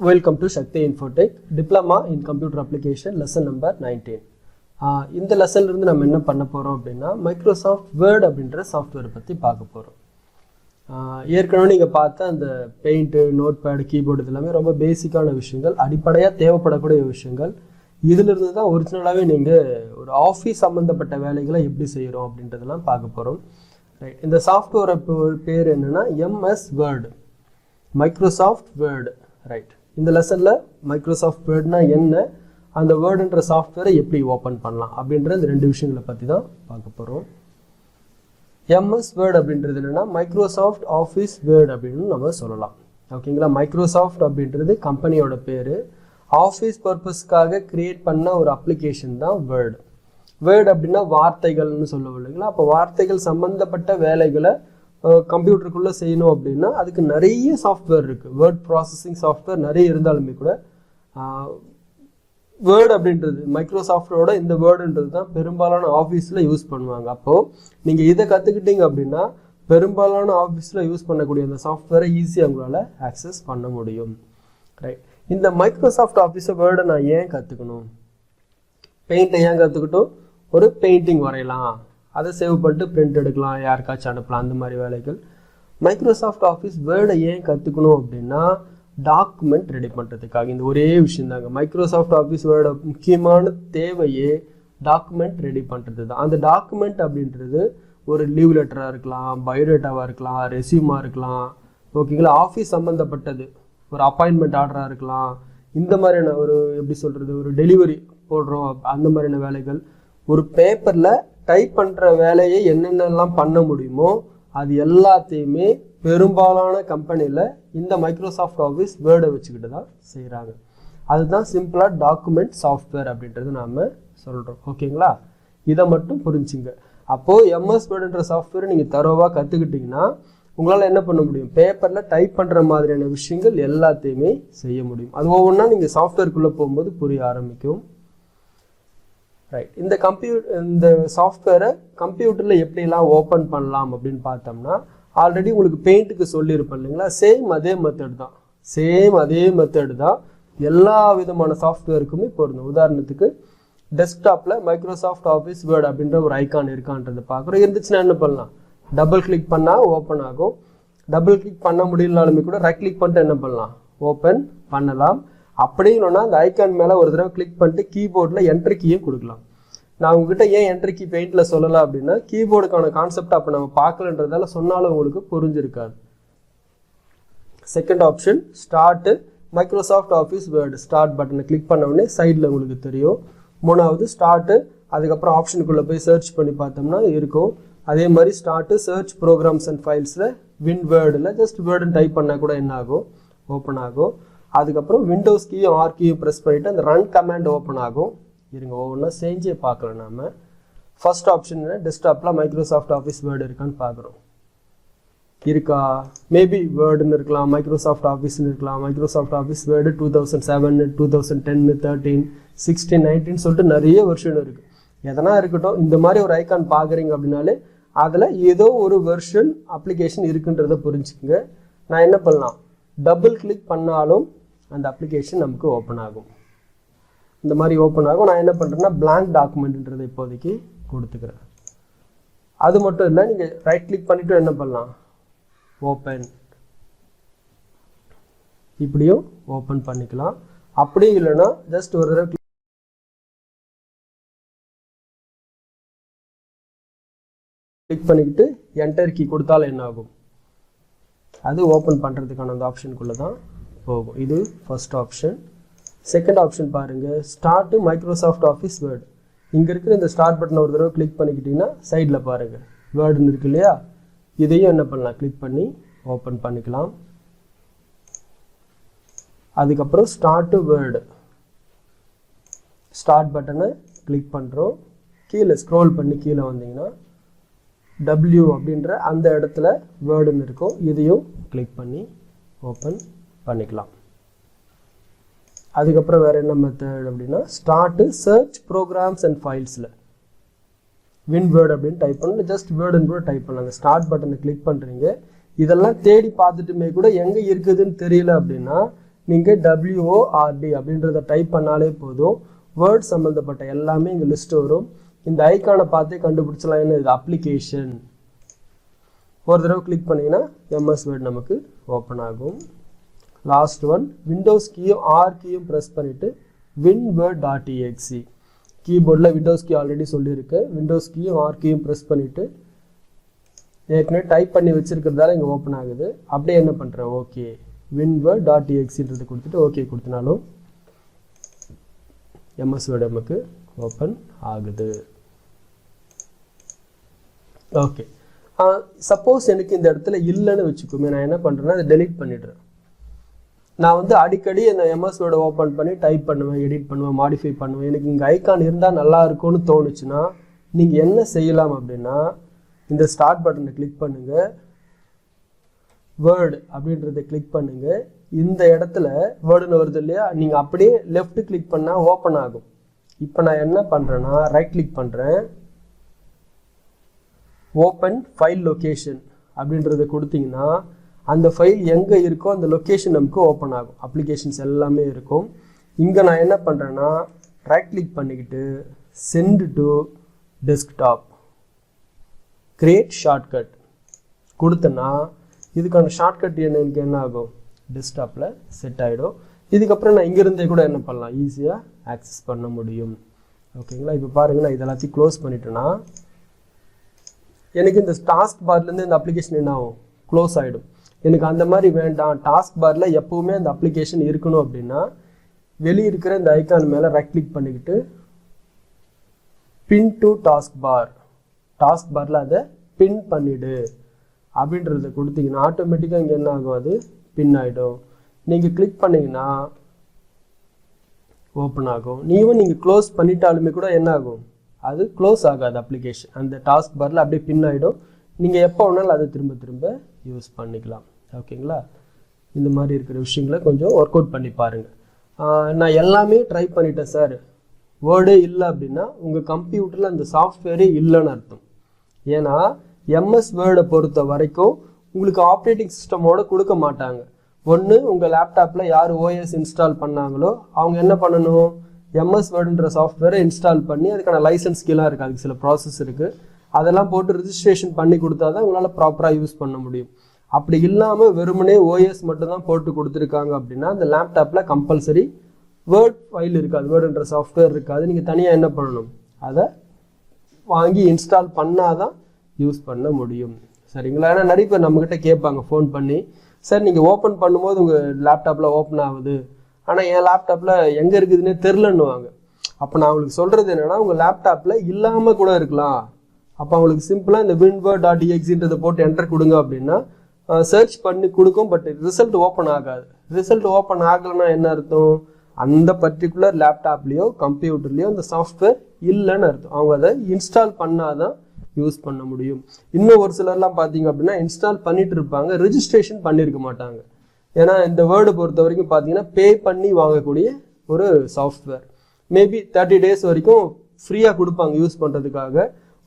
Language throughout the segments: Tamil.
Welcome to Sakthi Infotech diploma in computer application lesson number nineteen இந்த லெசன்ல இருந்து நம்ம என்ன பண்ண போகிறோம் அப்படின்னா மைக்ரோசாஃப்ட் வேர்ட் அப்படின்ற சாஃப்ட்வேரை பற்றி பார்க்க போகிறோம் ஏற்கனவே நீங்கள் பார்த்த அந்த பெயிண்ட்டு நோட் பேடு கீபோர்டு இதெல்லாமே ரொம்ப பேசிக்கான விஷயங்கள் அடிப்படையாக தேவைப்படக்கூடிய விஷயங்கள். இதிலிருந்து தான் ஒரிஜினலாகவே நீங்கள் ஒரு ஆஃபீஸ் சம்மந்தப்பட்ட வேலைகளை எப்படி செய்கிறோம் அப்படின்றதெல்லாம் பார்க்க போகிறோம் ரைட் இந்த சாஃப்ட்வேரை பேர் என்னென்னா MS Word Microsoft Word right இந்த லெசனில் மைக்ரோசாஃப்ட் வேர்ட்னா என்ன? அந்த வேர்டுன்ற சாஃப்ட்வேரை எப்படி ஓப்பன் பண்ணலாம்? அப்படின்ற இந்த ரெண்டு விஷயங்களை பற்றி தான் பார்க்க போகிறோம் எம்எஸ் வேர்டு அப்படின்றது என்னென்னா மைக்ரோசாஃப்ட் ஆஃபீஸ் வேர்டு அப்படின்னு நம்ம சொல்லலாம். ஓகேங்களா மைக்ரோசாஃப்ட் அப்படின்றது கம்பெனியோட பேர். ஆஃபீஸ் பர்பஸ்க்காக க்ரியேட் பண்ண ஒரு அப்ளிகேஷன் தான் வேர்டு வேர்டு அப்படின்னா வார்த்தைகள்னு சொல்லுவோம் இல்லைங்களா? அப்போ வார்த்தைகள் சம்மந்தப்பட்ட வேலைகளை கம்ப்யூட்டருக்குள்ளே செய்யணும் அப்படின்னா அதுக்கு நிறைய சாஃப்ட்வேர் இருக்குது வேர்ட் ப்ராசஸிங் சாஃப்ட்வேர் நிறைய இருந்தாலுமே கூட வேர்டு அப்படின்றது மைக்ரோசாஃப்டோட இந்த வேர்டுன்றது தான் பெரும்பாலான ஆஃபீஸில் யூஸ் பண்ணுவாங்க. அப்போது நீங்கள் இதை கற்றுக்கிட்டீங்க அப்படின்னா பெரும்பாலான ஆஃபீஸில் யூஸ் பண்ணக்கூடிய அந்த சாஃப்ட்வேரை ஈஸியாக உங்களால் ஆக்சஸ் பண்ண முடியும். ரைட் இந்த மைக்ரோசாஃப்ட் ஆஃபீஸை வேர்டை நான் ஏன் கற்றுக்கணும் பெயிண்ட்டை ஏன் கற்றுக்கிட்டோம் ஒரு பெயிண்டிங் வரையலாம். அதை சேவ் பண்ணிட்டு பிரிண்ட் எடுக்கலாம் யாருக்காச்சும் அனுப்பலாம் அந்த மாதிரி வேலைகள். மைக்ரோசாஃப்ட் ஆஃபீஸ் வேர்டை ஏன் கற்றுக்கணும் அப்படின்னா டாக்குமெண்ட் ரெடி பண்ணுறதுக்காக இந்த ஒரே விஷயம் தாங்க மைக்ரோசாஃப்ட் ஆஃபீஸ் வேர்டை முக்கியமான தேவையே டாக்குமெண்ட் ரெடி பண்ணுறது தான் அந்த டாக்குமெண்ட் அப்படின்றது ஒரு லீவ் லெட்டராக இருக்கலாம் பயோடேட்டாவாக இருக்கலாம் ரெசியூமாக இருக்கலாம். ஓகேங்களா ஆஃபீஸ் சம்மந்தப்பட்டது ஒரு அப்பாயின்மெண்ட் ஆர்டராக இருக்கலாம். இந்த மாதிரியான ஒரு எப்படி சொல்கிறது ஒரு டெலிவரி போடுறோம் அந்த மாதிரியான வேலைகள். ஒரு பேப்பரில் டைப் பண்ணுற வேலையை என்னென்னலாம் பண்ண முடியுமோ அது எல்லாத்தையுமே பெரும்பாலான கம்பெனியில் இந்த மைக்ரோசாஃப்ட் ஆஃபீஸ் வேர்டை வச்சுக்கிட்டு தான் செய்கிறாங்க அதுதான் சிம்பிளாக டாக்குமெண்ட் சாஃப்ட்வேர் அப்படின்றது நாம் சொல்கிறோம் ஓகேங்களா? இதை மட்டும் புரிஞ்சுங்க. அப்போது எம்எஸ் வேர்டுன்ற சாஃப்ட்வேர் நீங்கள் தரோவாக கற்றுக்கிட்டிங்கன்னா உங்களால் என்ன பண்ண முடியும்? பேப்பரில் டைப் பண்ணுற மாதிரியான விஷயங்கள் எல்லாத்தையுமே செய்ய முடியும். அது ஒவ்வொன்றா நீங்கள் சாஃப்ட்வேருக்குள்ளே போகும்போது புரிய ஆரம்பிக்கும். ரைட் இந்த கம்ப்யூட் இந்த சாஃப்ட்வேரை கம்ப்யூட்டரில் எப்படிலாம் ஓப்பன் பண்ணலாம் அப்படின்னு பார்த்தோம்னா ஆல்ரெடி உங்களுக்கு பெயிண்ட்டுக்கு சொல்லியிருப்பேன் இல்லைங்களா? சேம் அதே மெத்தட் தான். சேம் அதே மெத்தட் தான். எல்லா விதமான சாஃப்ட்வேருக்குமே பொருந்தும் உதாரணத்துக்கு டெஸ்க்டாப்பில் மைக்ரோசாஃப்ட் ஆஃபீஸ் வேர்டு அப்படின்ற ஒரு ஐக்கான் இருக்கான்றதை பார்க்குறோம். இருந்துச்சுன்னா என்ன பண்ணலாம்? டபுள் கிளிக் பண்ணால் ஓப்பன் ஆகும். டபுள் கிளிக் பண்ண முடியலனாலுமே கூட ரைட் கிளிக் பண்ணிட்டு என்ன பண்ணலாம்? ஓப்பன் பண்ணலாம். அப்படின்னா அந்த ஐக்கான் மேலே ஒரு தடவை கிளிக் பண்ணிட்டு கீபோர்டில் என்ட்ரி கீயும் கொடுக்கலாம். நான் உங்ககிட்ட ஏன் என்ட்ரி கீ பெயிண்டில் சொல்லலாம் அப்படின்னா கீபோர்டுக்கான கான்செப்ட் அப்போ நம்ம பார்க்கலன்றதால சொன்னாலும் உங்களுக்கு புரிஞ்சிருக்காது. Second option start Microsoft Office Word start பட்டனை கிளிக் பண்ண உடனே சைடில் உங்களுக்கு தெரியும். மூணாவது ஸ்டார்ட்டு அதுக்கப்புறம் ஆப்ஷனுக்குள்ளே போய் சர்ச் பண்ணி பார்த்தோம்னா இருக்கும். அதே மாதிரி ஸ்டார்ட்டு சர்ச் ப்ரோக்ராம்ஸ் அண்ட் ஃபைல்ஸில் வின் வேர்டில் ஜஸ்ட் வேர்டுன்னு டைப் பண்ணால் கூட என்ன ஆகும்? ஓப்பன் ஆகும். அதுக்கப்புறம் விண்டோஸ் கீயும் ஆர் கீயும் ப்ரெஸ் பண்ணிவிட்டு அந்த ரன் கமாண்ட் ஓப்பன் ஆகும். இருங்க ஒவ்வொன்றா செஞ்சே பார்க்கல நாம். ஃபஸ்ட் ஆப்ஷன் டெஸ்க்டாப்பில் மைக்ரோசாஃப்ட் ஆஃபீஸ் வேர்டு இருக்கான்னு பார்க்குறோம். இருக்கா? மேபி வேர்டுன்னு இருக்கலாம் மைக்ரோசாஃப்ட் ஆஃபீஸ்னு இருக்கலாம். Microsoft Office Word two thousand seven two thousand டென்னு தேர்ட்டீன் சிக்ஸ்டீன் நைன்டீன் சொல்லிட்டு நிறைய வெர்ஷன் இருக்குது எதனா இருக்கட்டும் இந்த மாதிரி ஒரு ஐக்கான் பார்க்குறீங்க அப்படின்னாலே அதில் ஏதோ ஒரு வெர்ஷன் அப்ளிகேஷன் இருக்குன்றத புரிஞ்சுக்குங்க. நான் என்ன பண்ணலாம்? டபுள் கிளிக் பண்ணாலும் அந்த அப்ளிகேஷன் நமக்கு ஓப்பன் ஆகும். இந்த மாதிரி ஓப்பன் ஆகும். நான் என்ன பண்ணுறேன்னா பிளாங்க் டாக்குமெண்ட்ன்றதை இப்போதைக்கு கொடுத்துக்கிறேன். அது மட்டும் இல்லை நீங்கள் ரைட் கிளிக் பண்ணிவிட்டு என்ன பண்ணலாம்? ஓப்பன் இப்படியும் ஓப்பன் பண்ணிக்கலாம். அப்படி இல்லைன்னா ஜஸ்ட் ஒரு தடவை கிளிக் பண்ணிக்கிட்டு என்டர் கீ கொடுத்தாலும் என்ன ஆகும் அது ஓப்பன் பண்ணுறதுக்கான அந்த ஆப்ஷனுக்குள்ளே தான் போகும். இது ஃபர்ஸ்ட் ஆப்ஷன் செகண்ட் ஆப்ஷன் பாருங்கள் ஸ்டார்ட்டு மைக்ரோசாஃப்ட் ஆஃபீஸ் வேர்டு இங்கே இருக்கிற இந்த ஸ்டார்ட் பட்டனை ஒரு தடவை கிளிக் பண்ணிக்கிட்டிங்கன்னா சைடில் பாருங்கள் வேர்டுன்னு இருக்கு இல்லையா? இதையும் என்ன பண்ணலாம்? கிளிக் பண்ணி ஓப்பன் பண்ணிக்கலாம். அதுக்கப்புறம் ஸ்டார்ட்டு வேர்டு ஸ்டார்ட் பட்டனை கிளிக் பண்ணுறோம் கீழே ஸ்க்ரோல் பண்ணி கீழே வந்தீங்கன்னா டபிள்யூ அப்படின்ற அந்த இடத்துல வேர்டுன்னு இருக்கும். இதையும் கிளிக் பண்ணி ஓப்பன் பண்ணிக்கலாம். அதுக்கப்புறம் வேறு என்ன மெத்தட் அப்படின்னா ஸ்டார்ட்டு சர்ச் ப்ரோக்ராம்ஸ் அண்ட் ஃபைல்ஸில் வின் வேர்டு அப்படின்னு டைப் பண்ணல ஜஸ்ட் வேர்டுன்னு கூட டைப் பண்ணலாம். அந்த ஸ்டார்ட் பட்டனை கிளிக் பண்ணுறீங்க இதெல்லாம் தேடி பார்த்துட்டுமே கூட எங்கே இருக்குதுன்னு தெரியல அப்படின்னா நீங்கள் டபிள்யூஓஆர்டி அப்படின்றத டைப் பண்ணாலே போதும். வேர்ட் சம்மந்தப்பட்ட எல்லாமே இங்கே லிஸ்ட் வரும். இந்த ஐக்கானை பார்த்தே கண்டுபிடிச்சலாம் என்ன இது? அப்ளிகேஷன் ஒரு தடவை கிளிக் பண்ணிங்கன்னா எம்எஸ் வேர்ட் நமக்கு ஓப்பன் ஆகும். லாஸ்ட் ஒன் விண்டோஸ் கீயும் ஆர் கீயும் ப்ரெஸ் பண்ணிவிட்டு வின் வேர்ட் டாட் இஎக்ஸி கீபோர்டில் விண்டோஸ் கீ ஆல்ரெடி சொல்லியிருக்கேன் விண்டோஸ் கீயும் ஆர் கீயும் ப்ரெஸ் பண்ணிவிட்டு ஏற்கனவே டைப் பண்ணி வச்சுருக்கிறதால இங்கே ஓப்பன் ஆகுது. அப்படியே என்ன பண்ணுறேன் ஓகே வின்வேர்ட் டாட் இஎக்ஸின்றது கொடுத்துட்டு ஓகே கொடுத்தனாலும் எம்எஸ் வேர்டு நமக்கு ஓப்பன் ஆகுது. ஓகே சப்போஸ் எனக்கு இந்த இடத்துல இல்லைன்னு வச்சுக்கோமே நான் என்ன பண்ணுறேன்னா அதை டெலீட் பண்ணிடுறேன். நான் வந்து அடிக்கடி இந்த எம்எஸ் வேர்டை ஓப்பன் பண்ணி டைப் பண்ணுவேன் எடிட் பண்ணுவேன் மாடிஃபை பண்ணுவேன். எனக்கு இங்கே ஐக்கான் இருந்தால் நல்லா இருக்கும்னு தோணுச்சுன்னா நீங்கள் என்ன செய்யலாம் அப்படின்னா இந்த ஸ்டார்ட் பட்டனை கிளிக் பண்ணுங்கள் வேர்டு அப்படின்றத கிளிக் பண்ணுங்கள் இந்த இடத்துல வேர்டுன்னு வருது இல்லையா நீங்கள் அப்படியே லெஃப்ட் கிளிக் பண்ணால் ஓப்பன் ஆகும். இப்போ நான் என்ன பண்ணுறேன்னா ரைட் கிளிக் பண்ணுறேன் ஓப்பன் ஃபைல் லொக்கேஷன் அப்படின்றத கொடுத்தீங்கன்னா அந்த ஃபைல் எங்கே இருக்கோ அந்த லொக்கேஷன் நமக்கு ஓப்பன் ஆகும். அப்ளிகேஷன்ஸ் எல்லாமே இருக்கும். இங்கே நான் என்ன பண்ணுறேன்னா ரைட் கிளிக் பண்ணிக்கிட்டு send to desktop create shortcut கொடுத்தேன்னா இதுக்கான ஷார்ட்கட் என்ன எனக்கு என்ன ஆகும்? டெஸ்க்டாப்பில் செட் ஆகிடும் இதுக்கப்புறம் நான் இங்கேருந்தே கூட என்ன பண்ணலாம்? ஈஸியாக ஆக்சஸ் பண்ண முடியும். ஓகேங்களா இப்போ பாருங்கள் நான் இதெல்லாத்தையும் க்ளோஸ் பண்ணிட்டேன்னா எனக்கு இந்த டாஸ்க் பார்லேருந்து இந்த அப்ளிகேஷன் என்ன ஆகும்? க்ளோஸ் ஆகிடும் எனக்கு அந்த மாதிரி வேண்டாம். டாஸ்க் பாரில் எப்போவுமே அந்த அப்ளிகேஷன் இருக்கணும் அப்படின்னா வெளியே இருக்கிற இந்த ஐக்கான் மேலே ரைட் கிளிக் பண்ணிக்கிட்டு pin to task bar task பாரில் அதை பின் பண்ணிவிடு அப்படின்றத கொடுத்தீங்கன்னா ஆட்டோமேட்டிக்காக இங்கே என்ன ஆகும்? அது பின் ஆகிடும் நீங்கள் கிளிக் பண்ணிங்கன்னா ஓப்பன் ஆகும். நீவும் நீங்கள் க்ளோஸ் பண்ணிட்டாலுமே கூட என்ன ஆகும்? அது க்ளோஸ் ஆகாது அப்ளிகேஷன் அந்த டாஸ்க் பாரில் அப்படியே பின் ஆகிடும் நீங்கள் எப்போ வேணாலும் அதை திரும்ப திரும்ப யூஸ் பண்ணிக்கலாம். ஓகேங்களா? இந்த மாதிரி இருக்கிற விஷயங்களை கொஞ்சம் ஒர்க் அவுட் பண்ணி பாருங்கள் நான் எல்லாமே ட்ரை பண்ணிட்டேன் சார் வேர்டே இல்லை அப்படின்னா உங்கள் கம்ப்யூட்டரில் அந்த சாஃப்ட்வேரே இல்லைன்னு அர்த்தம். ஏன்னா எம்எஸ் வேர்டை பொறுத்த வரைக்கும் உங்களுக்கு ஆப்ரேட்டிங் சிஸ்டமோட கொடுக்க மாட்டாங்க. ஒன்று உங்கள் லேப்டாப்பில் யார் ஓஎஸ் இன்ஸ்டால் பண்ணாங்களோ அவங்க என்ன பண்ணணும்? எம்எஸ் வேர்டுன்ற சாஃப்ட்வேரை இன்ஸ்டால் பண்ணி அதுக்கான லைசன்ஸ் கீழாக இருக்குது அதுக்கு சில ப்ராசஸ் இருக்குது அதெல்லாம் போட்டு ரிஜிஸ்ட்ரேஷன் பண்ணி கொடுத்தா தான் உங்களால் ப்ராப்பராக யூஸ் பண்ண முடியும். அப்படி இல்லாமல் வெறுமனே ஓஎஸ் மட்டும் தான் போட்டு கொடுத்துருக்காங்க அப்படின்னா அந்த லேப்டாப்பில் கம்பல்சரி வேர்ட் ஃபைல் இருக்காது. வேர்டுன்ற சாஃப்ட்வேர் இருக்காது. நீங்கள் தனியாக என்ன பண்ணணும்? அதை வாங்கி இன்ஸ்டால் பண்ணால் தான் யூஸ் பண்ண முடியும். சரிங்களா? ஏன்னா நிறைய பேர் நம்மக்கிட்ட கேட்பாங்க ஃபோன் பண்ணி சார் நீங்கள் ஓப்பன் பண்ணும்போது உங்கள் லேப்டாப்பில் ஓப்பன் ஆகுது. ஆனால் என் லேப்டாப்பில் எங்கே இருக்குதுன்னே தெரிலன்னுவாங்க அப்போ நான் உங்களுக்கு சொல்கிறது என்னென்னா உங்கள் லேப்டாப்பில் இல்லாமல் கூட இருக்கலாம். அப்போ அவங்களுக்கு சிம்பிளாக இந்த வின்வேர்ட் டாட் இஎக்ஸின்றதை போட்டு என்டர் கொடுங்க அப்படின்னா சர்ச் பண்ணி கொடுக்கும் பட் ரிசல்ட் ஓப்பன் ஆகாது. ரிசல்ட் ஓப்பன் ஆகலைன்னா என்ன அர்த்தம்? அந்த பர்டிகுலர் லேப்டாப்லேயோ கம்ப்யூட்டர்லேயோ அந்த சாஃப்ட்வேர் இல்லைன்னு அர்த்தம். அவங்க அதை இன்ஸ்டால் பண்ணாதான் யூஸ் பண்ண முடியும். இன்னும் ஒரு சிலர்லாம் பார்த்தீங்க அப்படின்னா இன்ஸ்டால் பண்ணிட்டு இருப்பாங்க ரிஜிஸ்ட்ரேஷன் பண்ணியிருக்க மாட்டாங்க. ஏன்னா இந்த வேர்டு பொறுத்த வரைக்கும் பார்த்தீங்கன்னா பே பண்ணி வாங்கக்கூடிய ஒரு சாஃப்ட்வேர் மேபி தேர்ட்டி டேஸ் வரைக்கும் ஃப்ரீயாக கொடுப்பாங்க யூஸ் பண்ணுறதுக்காக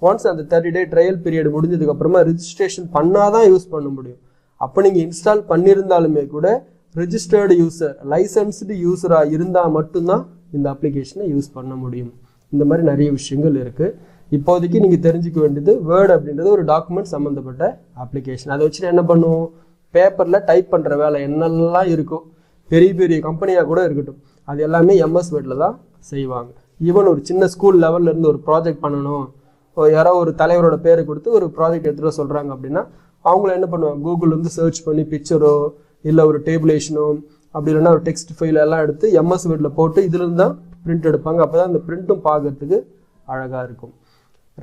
ஒன்ஸ் அந்த தேர்ட்டி டே ட்ரையல் பீரியட் முடிஞ்சதுக்கு அப்புறமா ரிஜிஸ்ட்ரேஷன் பண்ணாதான் யூஸ் பண்ண முடியும். அப்போ நீங்கள் இன்ஸ்டால் பண்ணியிருந்தாலுமே கூட ரிஜிஸ்டர்டு யூசர் லைசன்ஸ்டு யூஸராக இருந்தால் மட்டும்தான் இந்த அப்ளிகேஷனை யூஸ் பண்ண முடியும். இந்த மாதிரி நிறைய விஷயங்கள் இருக்குது இப்போதைக்கு நீங்கள் தெரிஞ்சுக்க வேண்டியது வேர்டு அப்படின்றது ஒரு டாக்குமெண்ட் சம்மந்தப்பட்ட அப்ளிகேஷன் அதை வச்சுட்டு என்ன பண்ணுவோம்? பேப்பரில் டைப் பண்ணுற வேலை என்னெல்லாம் இருக்கோ பெரிய பெரிய கம்பெனியாக கூட இருக்கட்டும் அது எல்லாமே எம்எஸ் வேர்டில் தான் செய்வாங்க. ஈவன் ஒரு சின்ன ஸ்கூல் லெவல்லேருந்து ஒரு ப்ராஜெக்ட் பண்ணணும் யாரோ ஒரு தலைவரோட பேரை கொடுத்து ஒரு ப்ராஜெக்ட் எடுத்துகிட்டு சொல்கிறாங்க அப்படின்னா அவங்கள என்ன பண்ணுவாங்க? கூகுள் வந்து சர்ச் பண்ணி பிக்சரோ இல்லை ஒரு டேபிளேஷனோ அப்படி இல்லைன்னா ஒரு டெக்ஸ்ட் ஃபைல் எல்லாம் எடுத்து எம்எஸ் வேர்டில் போட்டு இதுலேருந்து தான் பிரிண்ட் எடுப்பாங்க. அப்போ தான் அந்த பிரிண்ட்டும் பார்க்கறதுக்கு அழகாக இருக்கும்.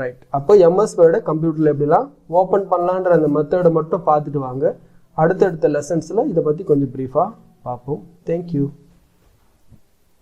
ரைட் அப்போ எம்எஸ் வேர்டை கம்ப்யூட்டரில் எப்படிலாம் ஓப்பன் பண்ணலான்ற அந்த மெத்தடை மட்டும் பார்த்துட்டு வாங்க. அடுத்தடுத்த லெசன்ஸில் இதை பற்றி கொஞ்சம் ப்ரீஃபாக பார்ப்போம். தேங்க்யூ